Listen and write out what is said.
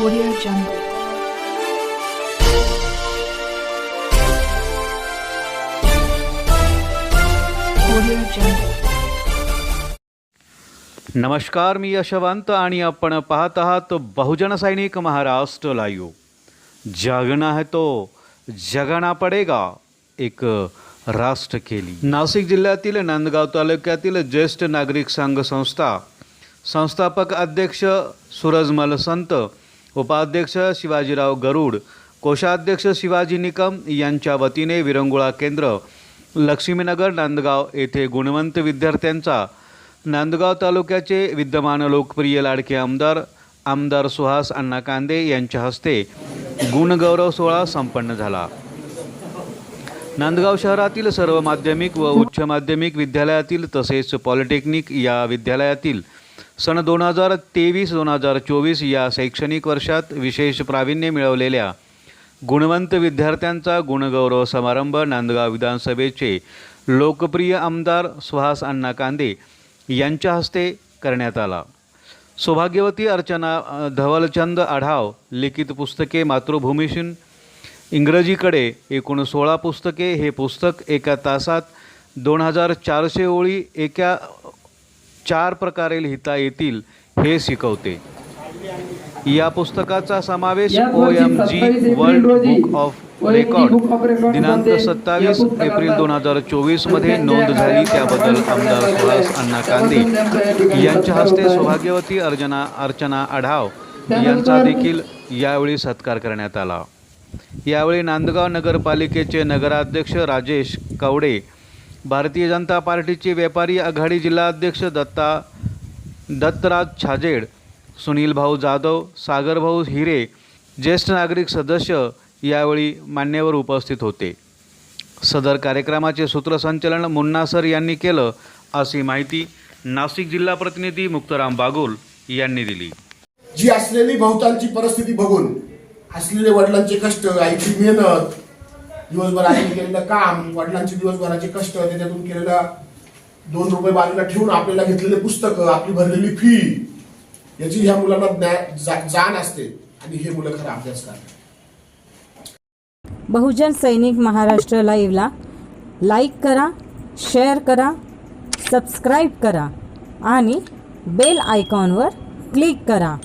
Audio Jungle. Audio Jungle. नमस्कार मी यशवंत आणि आपण पाहत आहात बहुजन सैनिक महाराष्ट्र लाईव्ह जागना है तो जगना पडेगा एक राष्ट्र केली नाशिक जिल्ह्यातील नांदगाव तालुक्यातील ज्येष्ठ नागरिक संघ संस्था संस्थापक अध्यक्ष सूरजमल संत उपाध्यक्ष शिवाजीराव गरुड कोषाध्यक्ष शिवाजी निकम यांच्या वतीने विरंगुळा केंद्र लक्ष्मीनगर नांदगाव येथे गुणवंत विद्यार्थ्यांचा नांदगाव तालुक्याचे विद्यमान लोकप्रिय लाडके आमदार आमदार सुहास अण्णा कांदे यांच्या हस्ते गुणगौरव सोहळा संपन्न झाला. नांदगाव शहरातील सर्व माध्यमिक व उच्च माध्यमिक विद्यालयातील तसेच पॉलिटेक्निक या विद्यालयातील सन दोन हजार तेवीस दोन हजार चोवीस या शैक्षणिक वर्षात विशेष प्रावीण्य मिळवलेल्या गुणवंत विद्यार्थ्यांचा गुणगौरव समारंभ नांदगाव विधानसभेचे लोकप्रिय आमदार सुहास अण्णा कांदे यांच्या हस्ते करण्यात आला. सौभाग्यवती अर्चना धवलचंद आढाव लिखित पुस्तके मातृभूमीशीन इंग्रजीकडे एकूण सोळा पुस्तके हे पुस्तक एका तासात दोन हजार चारशे ओळी एका चार प्रकारे लिहिता येतील हे शिकवते. या पुस्तकाचा समावेश O M G 27 April world book of record दिनांकमध्ये सत्तावीस एप्रिल दोन हजार चोवीसमध्ये नोंद झाली. त्याबद्दल आमदार सुहास अण्णा कांदे यांच्या हस्ते सौभाग्यवती अर्चना अर्चना आढाव यांचा देखील यावेळी सत्कार करण्यात आला. यावेळी नांदगाव नगरपालिकेचे नगराध्यक्ष राजेश कवडे भारतीय जनता पार्टीचे व्यापारी आघाडी जिल्हाध्यक्ष दत्ता दत्तराज छाजेड सुनील भाऊ जाधव सागर भाऊ हिरे ज्येष्ठ नागरिक सदस्य यावेळी मान्यवर उपस्थित होते. सदर कार्यक्रमाचे सूत्रसंचलन मुन्ना सर यांनी केलं अशी माहिती नाशिक जिल्हा प्रतिनिधी मुक्ताराम बागुल यांनी दिली. जी असलेली भोवतालची परिस्थिती बघून असलेले वडिलांचे कष्ट आईची मेहनत दिवसभर आईने केलेलं काम वडिलांचे दिवसभराचे कष्ट त्याच्यातून केलेला दोन रुपये बाजूला ठेवून आपल्याला घेतलेले पुस्तकं आपली भरलेली फी याची ह्या मुलांना ज्ञा- जाण असते. आणि हे मुलं खरं अभ्यास करतात. बहुजन सैनिक महाराष्ट्र लाईव्हला लाईक करा शेअर करा सबस्क्राईब करा आणि बेल आयकॉनवर क्लिक करा.